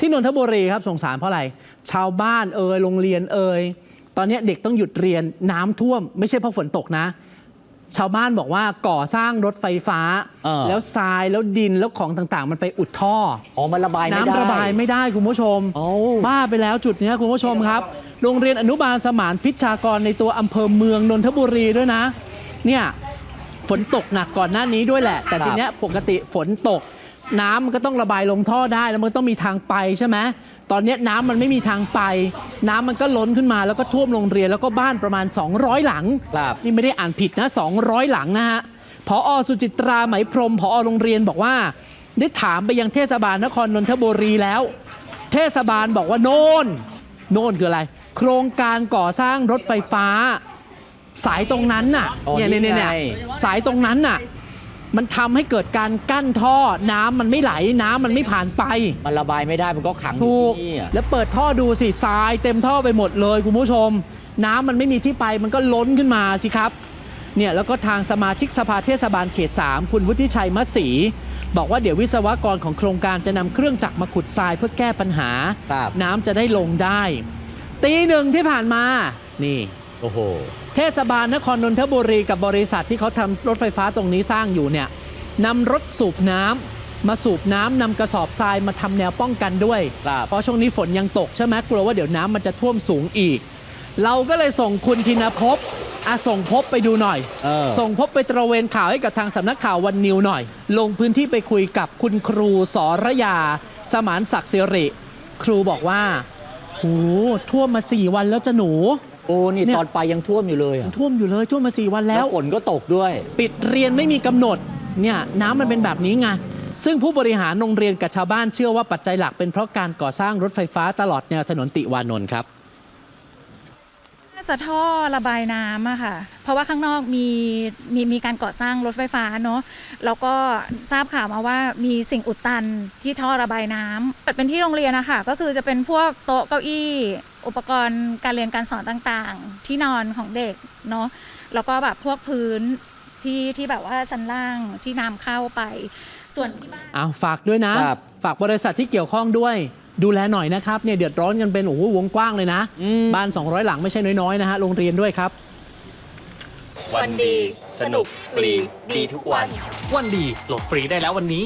ที่นนทบุรีครับสงสารเพราะอะไร ชาวบ้านเอ่ยโรงเรียนเอ่ยตอนนี้เด็กต้องหยุดเรียนน้ำท่วม ไม่ใช่เพราะฝนตกนะ ชาวบ้านบอกว่าก่อสร้างรถไฟฟ้าเออแล้วทรายแล้วดินแล้วของต่างๆ มันไปอุดท่ออ๋อมันระบายไม่ได้น้ำระบายไม่ได้คุณผู้ชมเอ้าบ้าไปแล้วจุดเนี้ยคุณผู้ชมครับ โรงเรียนอนุบาลสมานพิชากรในตัวอำเภอเมืองนนทบุรีด้วยนะ เนี่ยฝนตกหนักก่อนหน้านี้ด้วยแหละ แต่ครับทีเนี้ยปกติฝนตก น้ำมันก็ต้องระบายลงท่อได้แล้วมันต้องมีทางไปใช่ไหมตอนเนี้ยน้ำมันไม่มีทางไป น้ำมันก็ล้นขึ้นมาแล้วก็ท่วมโรงเรียนแล้วก็บ้านประมาณ 200 หลัง ครับ นี่ไม่ได้อ่านผิดนะ 200 หลังนะฮะพออสุจิตราไหมพรหมพอโรงเรียนบอกว่า ได้ถามไปยังเทศบาลนครนนทบุรีแล้ว เทศบาลบอกว่าโน่นโน่นคืออะไร โครงการก่อสร้างรถไฟฟ้า สายตรงนั้นน่ะอ๋อเนี่ยนี่เนี่ยเนี่ยไงสายตรงนั้นน่ะ มันทำให้เกิดการกั้นท่อน้ำมันไม่ไหลน้ำมันไม่ผ่านไป มันระบายไม่ได้มันก็ขังอถูยู่กที่นี่อะแล้วเปิดท่อดูสิทรายเต็มท่อไปหมดเลยคุณผู้ชม น้ำมันไม่มีที่ไปมันก็ล้นขึ้นมาสิครับเนี่ยแล้วก็ทางสมาชิกสภาเทศบาลเขต 3 คุณวุฒิชัยมะศรีบอกว่าเดี๋ยววิศวกรของโครงการจะนำเครื่องจักรมาขุดทรายเพื่อแก้ปัญหา ครับ น้ำจะได้ลงได้ ตีหนึ่งที่ผ่านมานี่ โอ้โห เทศบาลนครนนทบุรีกับบริษัทที่เขาทำรถไฟฟ้าตรงนี้สร้างอยู่เนี่ยนำรถสูบน้ำมาสูบน้ำนำกระสอบทรายมาทำแนวป้องกันด้วย ครับ เพราะช่วงนี้ฝนยังตกใช่ไหมกลัวว่าเดี๋ยวน้ำมันจะท่วมสูงอีก เราก็เลยส่งคุณธินภพอะส่งพบไปดูหน่อย เออ ส่งพบไปตระเวนข่าวให้กับทางสำนักข่าววันนิวหน่อย ลงพื้นที่ไปคุยกับคุณครูสรยา สมานศักดิ์สิริ ครูบอกว่าโหท่วมมาสี่วันแล้วจะหนู โอ้นี่เนี่ย ตอนไปยังท่วมอยู่เลยอะท่วมอยู่เลยท่วมมาสี่วันแล้แล้วว ฝนก็ตกด้วย ปิดเรียนไม่มีกำหนดเนี่ยน้ำมันเป็นแบบนี้ไงซึ่งผู้บริหารโรงเรียนกับชาวบ้านเชื่อว่าปัจจัยหลักเป็นเพราะการก่อสร้างรถไฟฟ้าตลอดแนวถนนติวานนท์ครับน่า จะท่อระบายน้ำอะค่ะ เพราะว่าข้างนอกมีมีมีการก่อสร้างรถไฟฟ้าเนาะแล้วก็ทราบข่าวมาว่ามีสิ่งอุดตันที่ท่อระบายน้ำเปิดเป็นที่โรงเรียนอะค่ะก็คือจะเป็นพวกโต๊ะเก้าอี้ อุปกรณ์การเรียนการสอนต่างๆ ที่นอนของเด็กเนาะแล้วก็แบบพวกพื้นที่ที่แบบว่าชั้นล่างที่น้ำเข้าไป ส่วนที่บ้านอ้าวฝากด้วยนะครับฝากบริษัทที่เกี่ยวข้องด้วย ดูแลหน่อยนะครับเนี่ยเดือดร้อนกันเป็นโอ้โหวงกว้างเลยนะอืมบ้าน 200 หลังไม่ใช่น้อยๆนะฮะโรงเรียนด้วยครับ วันดี สนุก ฟรี ดีทุกวัน วันดีโหลดฟรีได้แล้ววันนี้